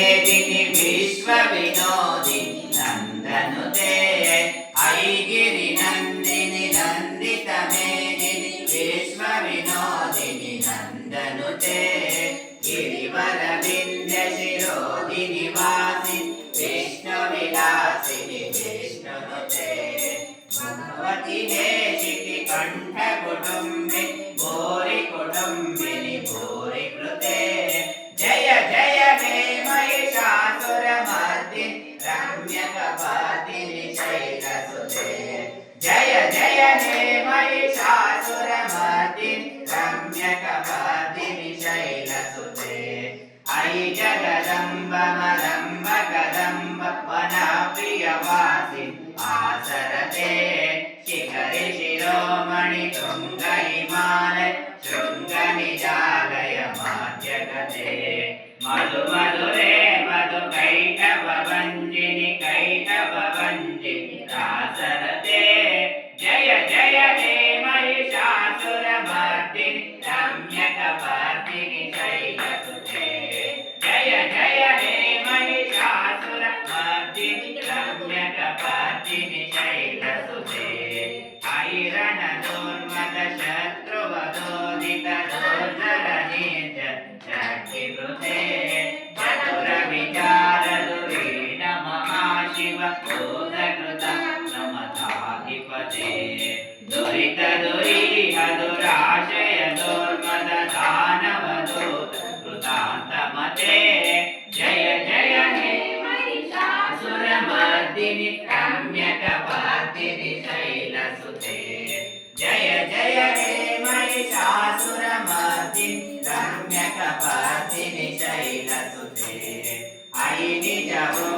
దేవిని విశ్వ వినోది నందనుదే ఐగిరి నందిని నందిత మేదిని విశ్వ వినోదిని నందనుతే గిరివర వింధ్య శిరోదిని వా జయ జయ హే మహిషాసురమర్దిని రమ్యకపాదిని శైలసుతే అయి జగదంబ మదంబ కదంబ వనప్రియవాసి ఆసరతే శిఖరి శిరోమణి శృంగ హిమాలయ శృంగ నిజాయ ಶತ್ರುವೋದಿತ ಸೋದರ ನೀಚ ಶಕ್ತಿ ಹೃದಯ महिषासुरमर्दिनि रम्यकपर्दिनि शैलसुते जय जय हे महिषासुरमर्दिनि रम्यकपर्दिनि शैलसुते अयि निजवो